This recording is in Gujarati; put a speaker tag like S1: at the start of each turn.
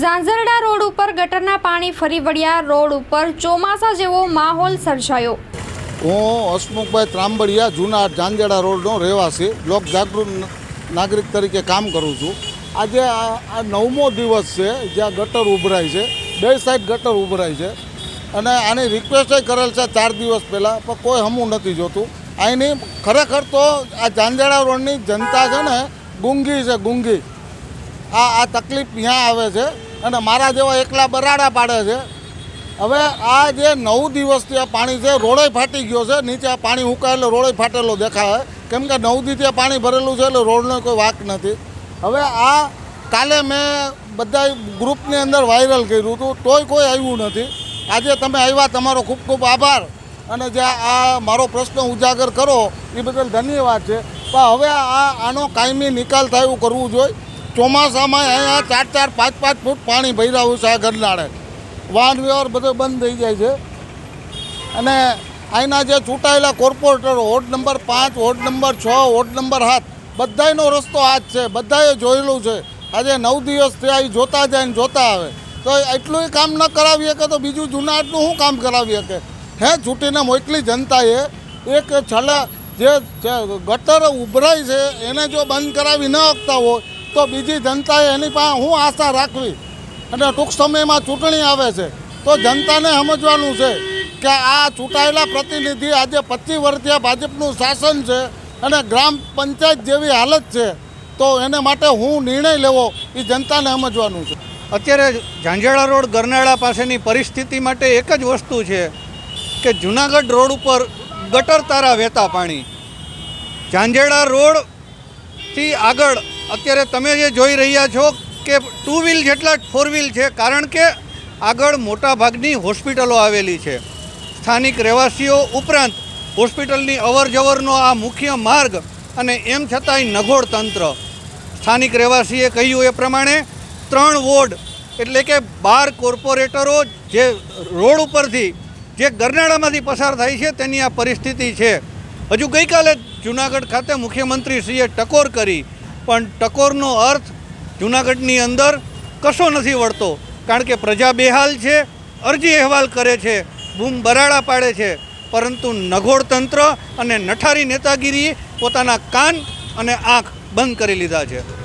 S1: ઝાંઝરડા રોડ ઉપર ગટરના પાણી ફરી વળ્યા. રોડ ઉપર ચોમાસા જેવો માહોલ સર્જાયો.
S2: હું હસમુખભાઈ ત્રાંબડિયા જૂના ઝાંઝરડા રોડનો રહેવાસી લોક જાગૃત નાગરિક તરીકે કામ કરું છું. આજે આ નવમો દિવસ છે, જ્યાં ગટર ઉભરાય છે. બે સાઈડ ગટર ઉભરાય છે. અને આની રિક્વેસ્ટ કરેલ છે ચાર દિવસ પહેલાં, પણ કોઈ હમું નથી જોતું. અહીંની ખરેખર તો આ ઝાંઝરડા રોડની જનતા છે ને, ગુંગી છે ગુંગી. આ આ તકલીફ ત્યાં આવે છે અને મારા જેવા એકલા બરાડા પાડે છે. હવે આ જે નવ દિવસથી આ પાણી છે, રોડે ફાટી ગયો છે, નીચે આ પાણી એટલે રોડે ફાટેલો દેખાય. કેમ કે નવ દીથી પાણી ભરેલું છે એટલે રોડનો કોઈ વાક નથી. હવે આ કાલે મેં બધા ગ્રુપની અંદર વાયરલ કર્યું હતું, તોય કોઈ આવ્યું નથી. આજે તમે આવ્યા, તમારો ખૂબ ખૂબ આભાર. અને જે આ મારો પ્રશ્ન ઉજાગર કરો, એ બદલ ધન્યવાદ છે. પણ હવે આ આનો કાયમી નિકાલ થાય એવું કરવું જોઈએ. ચોમાસામાં અહીંયા ચાર ચાર, પાંચ પાંચ ફૂટ પાણી ભર્યા છે આ ગરનાળે વાહન વ્યવહાર બધો બંધ થઈ જાય છે. અને અહીંના જે ચૂંટાયેલા કોર્પોરેટરો, વોર્ડ નંબર પાંચ, વોર્ડ નંબર છ, વોર્ડ નંબર સાત, બધાયનો રસ્તો આ જ છે. બધાએ જોયેલું છે. આજે નવ દિવસથી અહીં જોતા જાય ને જોતા આવે. તો એટલું કામ ન કરાવી શકે તો બીજું જુનાગઢનું શું કામ કરાવી શકે? હે, ચૂંટીને મોકલી જનતાએ એક છેલ્લા જે ગટર ઉભરાય છે, એને જો બંધ કરાવી ન શકતા હોય તો બીજી જનતાએ એની પાસે હું આશા રાખવી અને ટૂંક સમયમાં ચૂંટણી આવે છે, તો જનતાને સમજવાનું છે કે આ ચૂંટાયેલા પ્રતિનિધિ આજે પચીસ વર્ષીય ભાજપનું શાસન છે અને ગ્રામ પંચાયત જેવી હાલત છે, તો એને માટે હું નિર્ણય લેવો, એ જનતાને સમજવાનું છે.
S3: અત્યારે ઝાંઝાળા રોડ ગરનાળા પાસેની પરિસ્થિતિ માટે એક જ વસ્તુ છે કે જુનાગઢ રોડ ઉપર ગટર તારા વહેતા પાણી. ઝાંઝાળા રોડથી આગળ અત્યારે તમે જે જોઈ રહ્યા છો કે ટુ વ્હીલ જેટલા ફોર વ્હીલ છે, કારણ કે આગળ મોટા ભાગની હોસ્પિટલો આવેલી છે. સ્થાનિક રહેવાસીઓ ઉપરાંત હોસ્પિટલની અવર જવરનો આ મુખ્ય માર્ગ અને એમ છતાંય નગોડ તંત્ર. સ્થાનિક રહેવાસીએ કહ્યું એ પ્રમાણે ત્રણ વોર્ડ એટલે કે બાર કોર્પોરેટરો જે રોડ ઉપરથી જે ગરનાળામાંથી પસાર થાય છે તેની આ પરિસ્થિતિ છે. હજુ ગઈકાલે જુનાગઢ ખાતે મુખ્યમંત્રીશ્રીએ ટકોર કરી પણ ટકોરનો અર્થ જૂનાગઢની અંદર કશો નથી વળતો. કારણ કે પ્રજા બેહાલ છે, અરજી અહેવાલ કરે છે, બૂમ બરાડા પાડે છે. પરંતુ નગોડ તંત્ર અને નઠારી નેતાગીરીએ પોતાના કાન અને આંખ બંધ કરી લીધા છે.